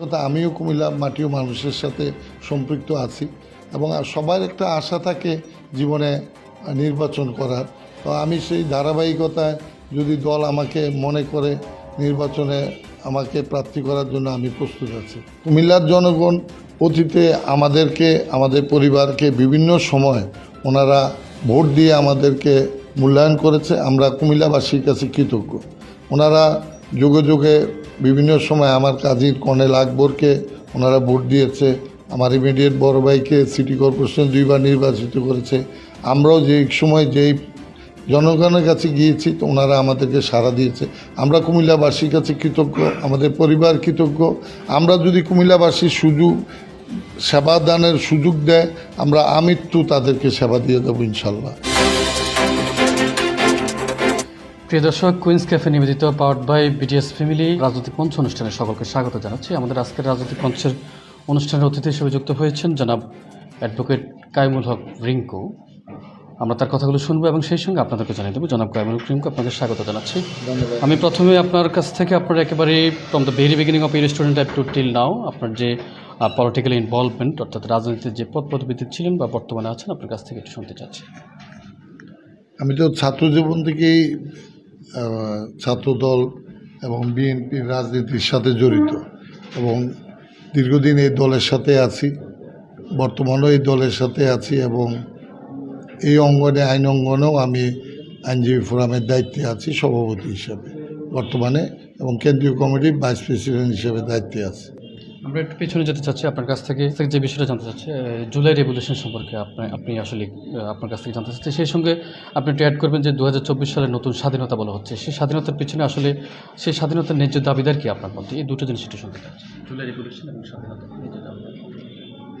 আমিও কুমিল্লা মাটি ও মানুষের সাথে সম্পৃক্ত আছি এবং সবার একটা আশা থাকে জীবনে নির্বাচন করার। তো আমি সেই ধারাবাহিকতায় যদি দল আমাকে মনে করে নির্বাচনে আমাকে প্রার্থী করার জন্য আমি প্রস্তুত আছি। কুমিল্লার জনগণ অতীতে আমাদেরকে, আমাদের পরিবারকে বিভিন্ন সময় ওনারা ভোট দিয়ে আমাদেরকে মূল্যায়ন করেছে। আমরা কুমিল্লাবাসীর কাছে কৃতজ্ঞ। ওনারা যুগে যুগে বিভিন্ন সময় আমার কাজীর কর্নেল আকবরকে ওনারা ভোট দিয়েছে। আমার ইমিডিয়েট বড় ভাইকে সিটি কর্পোরেশন দুইবার নির্বাচিত করেছে। আমরাও যে সময় যেই জনগণের কাছে গিয়েছি তো ওনারা আমাদেরকে সাড়া দিয়েছে। আমরা কুমিল্লাবাসীর কাছে কৃতজ্ঞ, আমাদের পরিবার কৃতজ্ঞ। আমরা যদি কুমিল্লাবাসীর সুযোগ, সেবা দানের সুযোগ দেয়, আমরা আমৃত্যু তাদেরকে সেবা দিয়ে দেবো ইনশাল্লাহ। প্রিয় দর্শক কুইন্স ক্যাফে নিবেদিত পাওয়ার বাই বিডিএস ফ্যামিলি রাজনৈতিক মঞ্চ অনুষ্ঠানে সকলকে স্বাগত জানাচ্ছি। আমাদের আজকের রাজনৈতিক মঞ্চের অনুষ্ঠানের অতিথি হিসেবে যুক্ত হয়েছেন জনাব অ্যাডভোকেট কাইমুল হক রিঙ্কু। আমরা তার কথাগুলো শুনব এবং সেই সঙ্গে আপনাদেরকে জানিয়ে দেবো। জনাব কাইমুল হক রিঙ্কু আপনাকে স্বাগত জানাচ্ছি। আমি প্রথমে আপনার কাছ থেকে আপনার একেবারে from the very beginning of your student type to till now আপনার যে পলিটিক্যাল ইনভলভমেন্ট অর্থাৎ রাজনীতির যে পদ পদবিতে ছিলেন বা বর্তমানে আছেন আপনার কাছ থেকে একটু শুনতে চাচ্ছি। আমি তো ছাত্র জীবন থেকেই ছাত্রদল এবং বিএনপির রাজনীতির সাথে জড়িত এবং দীর্ঘদিন এই দলের সাথে আছি, বর্তমানেও এই দলের সাথে আছি এবং এই অঙ্গনে, আইন অঙ্গনেও আমি আইনজীবী ফোরামের দায়িত্বে আছি, সভাপতি হিসাবে বর্তমানে এবং কেন্দ্রীয় কমিটির ভাইস প্রেসিডেন্ট হিসেবে দায়িত্বে আছি। আমরা একটু পেছনে যেতে চাচ্ছি আপনার কাছ থেকে। যে বিষয়টা জানতে চাচ্ছি জুলাই রেভলিউশন সম্পর্কে আপনি আপনি আসলে আপনার কাছ থেকে জানতে চাচ্ছি। সেই সঙ্গে আপনি একটু অ্যাড করবেন যে দু হাজার চব্বিশ সালে নতুন স্বাধীনতা বলা হচ্ছে। সেই স্বাধীনতার পিছনে আসলে সেই স্বাধীনতার ন্যায্য দাবিদার কি আপনার মধ্যে? এই দুটো জিনিস একটু শুনতে চাচ্ছি। জুলাই রেভলিউশন এবং স্বাধীনতা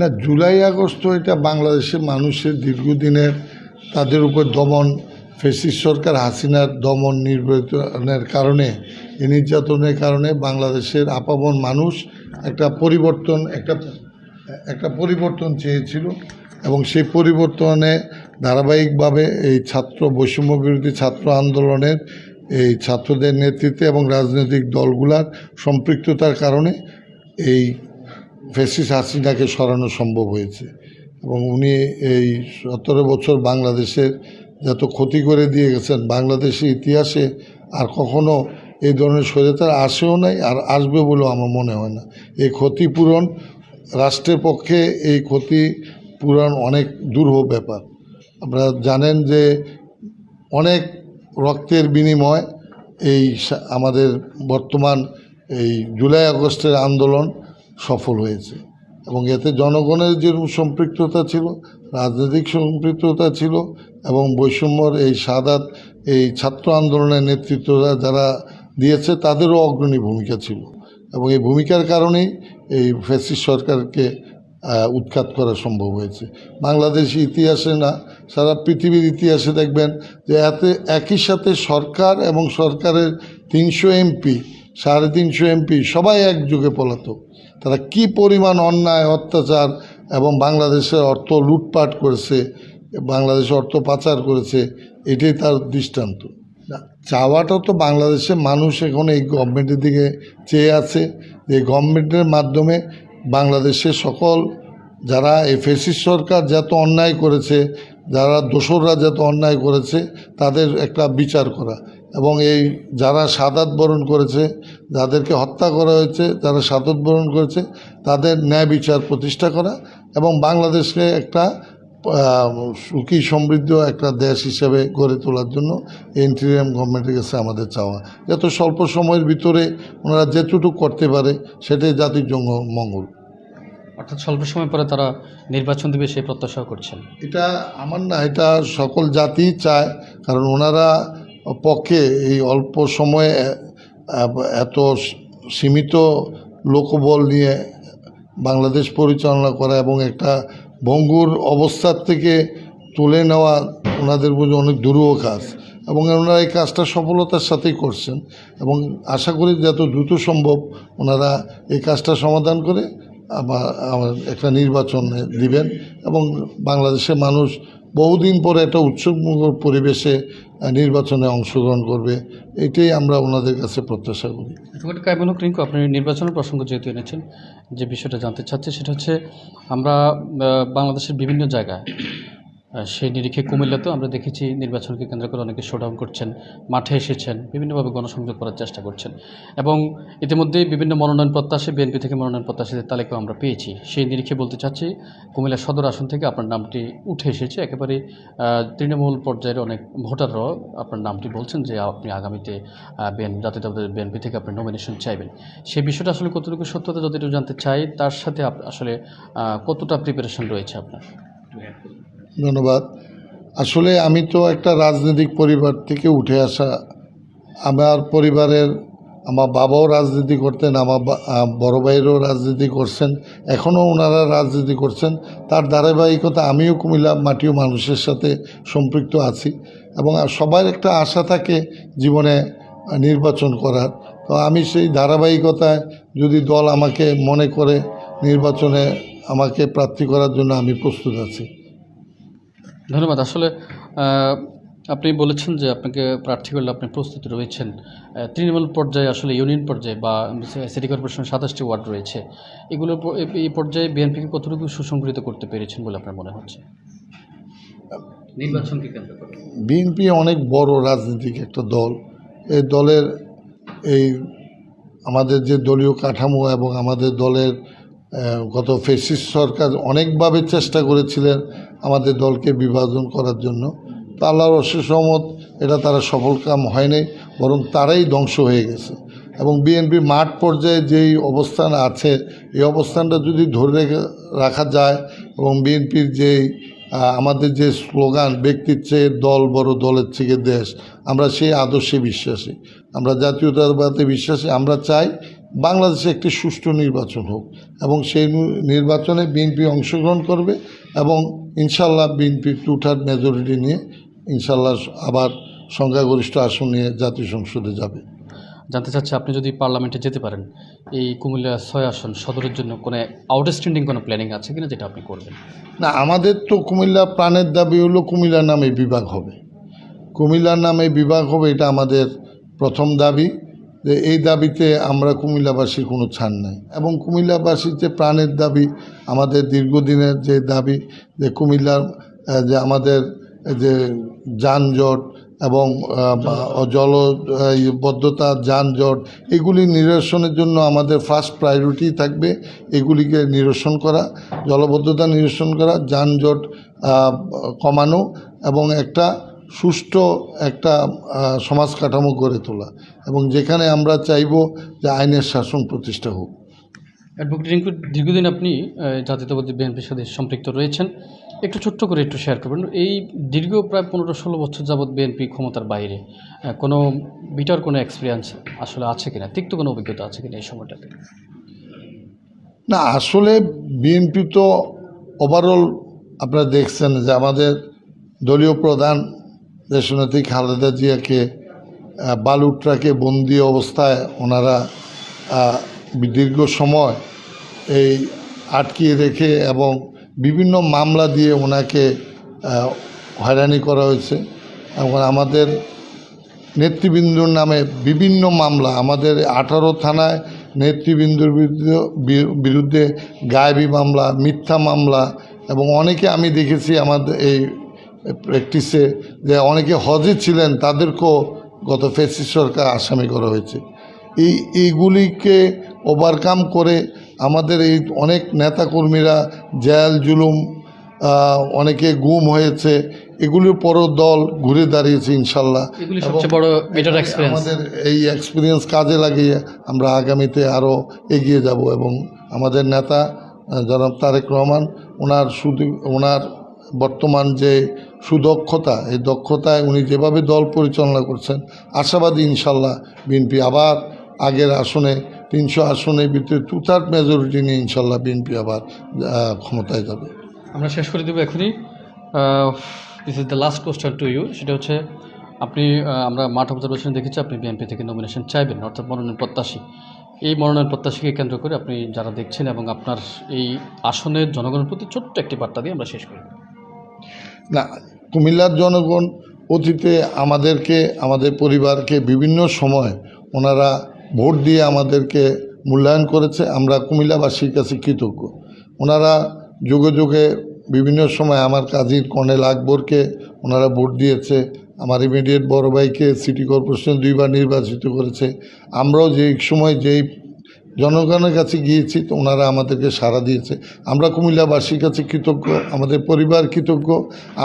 না জুলাই আগস্ট এটা বাংলাদেশের মানুষের দীর্ঘদিনের তাদের উপর দমন ফেসিস সরকার হাসিনার দমন নির্যাতনের কারণে এই নির্যাতনের কারণে বাংলাদেশের আপামন মানুষ একটা পরিবর্তন, একটা একটা পরিবর্তন চেয়েছিল এবং সেই পরিবর্তনে ধারাবাহিকভাবে এই ছাত্র বৈষম্য বিরোধী ছাত্র আন্দোলনের এই ছাত্রদের নেতৃত্বে এবং রাজনৈতিক দলগুলার সম্পৃক্ততার কারণে এই ফেসিস হাসিনাকে সরানো সম্ভব হয়েছে এবং উনি এই সতেরো বছর বাংলাদেশের যত ক্ষতি করে দিয়ে গেছেন, বাংলাদেশের ইতিহাসে আর কখনো এই ধরনের স্বৈরাচার আসেও নাই আর আসবে বলেও আমার মনে হয় না। এই ক্ষতিপূরণ রাষ্ট্রের পক্ষে এই ক্ষতি পূরণ অনেক দুরূহ ব্যাপার। আপনারা জানেন যে অনেক রক্তের বিনিময় এই আমাদের বর্তমান এই জুলাই আগস্টের আন্দোলন সফল হয়েছে এবং এতে জনগণের যেরকম সম্পৃক্ততা ছিল, রাজনৈতিক সম্পৃক্ততা ছিল এবং বৈষম্যর এই সাদাত এই ছাত্র আন্দোলনের নেতৃত্বরা যারা দিয়েছে, তাদেরও অগ্রণী ভূমিকা ছিল। এবং এই ভূমিকার কারণেই এই ফ্যাসিস্ট সরকারকে উৎখাত করা সম্ভব হয়েছে। বাংলাদেশি ইতিহাসে না, সারা পৃথিবীর ইতিহাসে দেখবেন যে এতে একই সাথে সরকার এবং সরকারের তিনশো এমপি, সাড়ে তিনশো এমপি সবাই একযোগে পলাতক। তারা কি পরিমাণ অন্যায়, অত্যাচার এবং বাংলাদেশের অর্থ লুটপাট করেছে বাংলাদেশে অর্থ পাচার করেছে, এটাই তার দৃষ্টান্ত। চাওয়াটা তো বাংলাদেশের মানুষ এখন এই গভর্নমেন্টের দিকে চেয়ে আছে যে গভর্নমেন্টের মাধ্যমে বাংলাদেশের সকল যারা এই ফেসিস সরকার যত অন্যায় করেছে, যারা দোসররা যত অন্যায় করেছে, তাদের একটা বিচার করা। এবং এই যারা সাদাত বরণ করেছে, যাদেরকে হত্যা করা হয়েছে, যারা সাদত বরণ করেছে, তাদের ন্যায় বিচার প্রতিষ্ঠা করা। এবং বাংলাদেশকে একটা সুখী সমৃদ্ধ একটা দেশ হিসেবে গড়ে তোলার জন্য ইন্টেরিয়াম গভর্নমেন্টের কাছে আমাদের চাওয়া। যত স্বল্প সময়ের ভিতরে ওনারা যেটুকু করতে পারে সেটাই জাতির জন্য মঙ্গল। অর্থাৎ স্বল্প সময় পরে তারা নির্বাচন দেবে সেই প্রত্যাশাও করছেন। এটা আমার না এটা সকল জাতি চায় কারণ ওনারা পক্ষে এই অল্প সময়ে এত সীমিত লোকবল নিয়ে বাংলাদেশ পরিচালনা করা এবং একটা ভঙ্গুর অবস্থার থেকে তুলে নেওয়া ওনাদের বুঝে অনেক দুরূহ কাজ। এবং ওনারা এই কাজটা সফলতার সাথেই করছেন। এবং আশা করি যত দ্রুত সম্ভব ওনারা এই কাজটা সমাধান করে আবার আমার একটা নির্বাচনে দিবেন। এবং বাংলাদেশের মানুষ বহুদিন পরে একটা উৎসবমূলক পরিবেশে নির্বাচনে অংশগ্রহণ করবে, এটাই আমরা ওনাদের কাছে প্রত্যাশা করি। হক রিঙ্কু, আপনি নির্বাচনের প্রসঙ্গ যেহেতু এনেছেন, যে বিষয়টা জানতে চাচ্ছি, সেটা হচ্ছে আমরা বাংলাদেশের বিভিন্ন জায়গায় সেই নিরিখে কুমিল্লাতেও আমরা দেখেছি নির্বাচনকে কেন্দ্র করে অনেকে শোডাউন করছেন, মাঠে এসেছেন, বিভিন্নভাবে গণসংযোগ করার চেষ্টা করছেন। এবং ইতিমধ্যেই বিভিন্ন মনোনয়ন প্রত্যাশী, বিএনপি থেকে মনোনয়ন প্রত্যাশীদের তালিকাও আমরা পেয়েছি। সেই নিরিখে বলতে চাচ্ছি, কুমিল্লা সদর আসন থেকে আপনার নামটি উঠে এসেছে। একেবারে তৃণমূল পর্যায়ের অনেক ভোটাররাও আপনার নামটি বলছেন যে, আপনি আগামীতে বিএন জাতীয়তাবাদী বিএনপি থেকে আপনি নমিনেশন চাইবেন। সেই বিষয়টা আসলে কতটুকু সত্যতা একটু জানতে চাই, তার সাথে আসলে কতটা প্রিপারেশন রয়েছে আপনার? ধন্যবাদ। আসলে আমি তো একটা রাজনৈতিক পরিবার থেকে উঠে আসা, আমার পরিবারের আমার বাবাও রাজনীতি করতেন, আমার বড় ভাইয়েরও রাজনীতি করছেন, এখনও ওনারা রাজনীতি করছেন। তার ধারাবাহিকতা আমিও কুমিল্লা মাটিও মানুষের সাথে সম্পৃক্ত আছি এবং সবার একটা আশা থাকে জীবনে নির্বাচন করার। তো আমি সেই ধারাবাহিকতায় যদি দল আমাকে মনে করে নির্বাচনে আমাকে প্রার্থী করার জন্য আমি প্রস্তুত আছি। ধন্যবাদ। আসলে আপনি বলেছেন যে আপনাকে প্রার্থী করলে আপনি প্রস্তুত রয়েছেন। তৃণমূল পর্যায়ে আসলে ইউনিয়ন পর্যায়ে বা সিটি কর্পোরেশনের সাতাশটি ওয়ার্ড রয়েছে। এগুলো এই- পর্যায়ে বিএনপিকে কতটুকু সুসংগঠিত করতে পেরেছেন বলে আপনার মনে হচ্ছে? নির্বাচনকে কেন্দ্র করে? বিএনপি অনেক বড় রাজনৈতিক একটা দল। এই দলের এই আমাদের যে দলীয় কাঠামো এবং আমাদের দলের গত ফেসিস সরকার অনেকভাবে চেষ্টা করেছিলেন আমাদের দলকে বিভাজন করার জন্য। তো আল্লাহর অশেষ রহমত, এটা তারা সফল কাম হয়নি বরং তারাই ধ্বংস হয়ে গেছে। এবং বিএনপি মাঠ পর্যায়ে যেই অবস্থান আছে, এই অবস্থানটা যদি ধরে রেখে- রাখা যায় এবং বিএনপির যেই আমাদের যে স্লোগান ব্যক্তির চেয়ে দল বড় দলের থেকে দেশ, আমরা সেই আদর্শে বিশ্বাসী। আমরা জাতীয়তাবাদে বিশ্বাসী, আমরা চাই বাংলাদেশে একটি সুষ্ঠু নির্বাচন হোক এবং সেই নির্বাচনে বিএনপি অংশগ্রহণ করবে এবং ইনশাল্লাহ বিএনপি টু থার্ড মেজরিটি নিয়ে ইনশাল্লাহ আবার সংখ্যাগরিষ্ঠ আসন নিয়ে জাতীয় সংসদে যাবে। জানতে চাচ্ছি আপনি যদি পার্লামেন্টে যেতে পারেন এই কুমিল্লা ছয় আসন সদরের জন্য কোনো আউটস্ট্যান্ডিং কোনো প্ল্যানিং আছে কিনা যেটা আপনি করবেন? না আমাদের তো কুমিল্লা প্রাণের দাবি হলো কুমিল্লার নামে বিভাগ হবে। কুমিল্লার নামে বিভাগ হবে এটা আমাদের প্রথম দাবি। যে এই দাবিতে আমরা কুমিল্লাবাসীর কোনো ছাড় নাই। এবং কুমিল্লাবাসীর যে প্রাণের দাবি আমাদের দীর্ঘদিনের যে দাবি যে কুমিল্লার যে আমাদের যে যানজট এবং আহ, বা- জলবদ্ধতা যানজট এগুলি নিরসনের জন্য আমাদের ফার্স্ট প্রায়োরিটি থাকবে এগুলিকে নিরসন করা জলবদ্ধতা নিরসন করা যানজট কমানো এবং একটা সুষ্ঠু একটা সমাজ কাঠামো গড়ে তোলা এবং যেখানে আমরা চাইব যে আইনের শাসন প্রতিষ্ঠা হোক। অ্যাডভোকেট রিঙ্কু দীর্ঘদিন আপনি জাতীয়তাবাদী বিএনপির সাথে সম্পৃক্ত রয়েছেন। একটু ছোট্ট করে একটু শেয়ার করবেন। এই দীর্ঘ প্রায় পনেরো ষোলো বছর যাবৎ বিএনপি ক্ষমতার বাইরে কোনো বিটার কোনো এক্সপিরিয়েন্স আসলে আছে কিনা? তিক্ত কোনো অভিজ্ঞতা আছে কিনা এই সময়টাতে? না আসলে বিএনপি তো ওভারঅল আপনারা দেখছেন যে আমাদের দলীয় প্রধান দেশনেত্রী খালেদা জিয়াকে বালুট্রাকে বালু ট্রাকে বন্দি অবস্থায় ওনারা দীর্ঘ সময় এই আটকিয়ে রেখে এবং বিভিন্ন মামলা দিয়ে ওনাকে হয়রানি করা হয়েছে। এবং আমাদের নেতৃবৃন্দুর নামে বিভিন্ন মামলা, আমাদের আঠারো থানায় নেতৃবৃন্দুর বিরুদ্ধে গায়েবী মামলা, মিথ্যা মামলা এবং অনেকে আমি দেখেছি আমাদের এই প্র্যাকটিসে যে অনেকে হজে ছিলেন তাদেরকেও গত ফেসি সরকার আসামি করা হয়েছে। এই এইগুলিকে ওভারকাম করে আমাদের এই অনেক নেতাকর্মীরা জেল জুলুম অনেকে গুম হয়েছে এগুলির পরও দল ঘুরে দাঁড়িয়েছে ইনশাল্লাহ। সবচেয়ে বড় আমাদের এই এক্সপিরিয়েন্স কাজে লাগিয়ে আমরা আগামীতে আরও এগিয়ে যাব এবং আমাদের নেতা জনাব তারেক রহমান ওনার শুধু ওনার বর্তমান যে সুদক্ষতা এই দক্ষতায় উনি যেভাবে দল পরিচালনা করছেন আশাবাদী ইনশাল্লাহ বিএনপি আবার আগের আসনে তিনশো আসনের ভিতরে টু থার্ড মেজরিটি নিয়ে ইনশাল্লাহ বিএনপি আবার ক্ষমতায় যাবে। আমরা শেষ করে দেবো এখনই। This is the last question to you সেটা হচ্ছে আপনি আমরা মাঠ অবজারভেশন দেখেছি আপনি বিএনপি থেকে নমিনেশন চাইবেন অর্থাৎ মনোনয়ন প্রত্যাশী। এই মনোনয়ন প্রত্যাশীকে কেন্দ্র করে আপনি যারা দেখছেন এবং আপনার এই আসনের জনগণের প্রতি ছোট্ট একটি বার্তা দিয়ে আমরা শেষ করি। না কুমিল্লার জনগণ অতীতে আমাদেরকে, আমাদের পরিবারকে বিভিন্ন সময় ওনারা ভোট দিয়ে আমাদেরকে মূল্যায়ন করেছে। আমরা কুমিল্লাবাসীর কাছে কৃতজ্ঞ। ওনারা যুগে যুগে বিভিন্ন সময় আমার কাজীর কর্নেল আকবরকে ওনারা ভোট দিয়েছে। আমার ইমিডিয়েট বড় ভাইকে সিটি কর্পোরেশন দুইবার নির্বাচিত করেছে। আমরাও যেই সময় যেই জনগণের কাছে গিয়েছি তো ওনারা আমাদেরকে সাড়া দিয়েছে। আমরা কুমিল্লাবাসীর কাছে কৃতজ্ঞ আমাদের পরিবার কৃতজ্ঞ।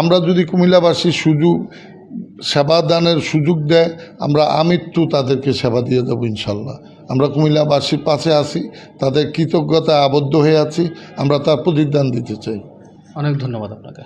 আমরা যদি কুমিল্লাবাসীর সুযোগ সেবা দানের সুযোগ দেয় আমরা আমৃত্যু তাদেরকে সেবা দিয়ে দেবো ইনশাল্লাহ। আমরা কুমিল্লাবাসীর পাশে আছি তাদের কৃতজ্ঞতায় আবদ্ধ হয়ে আছি আমরা তার প্রতিদান দিতে চাই। অনেক ধন্যবাদ আপনাকে।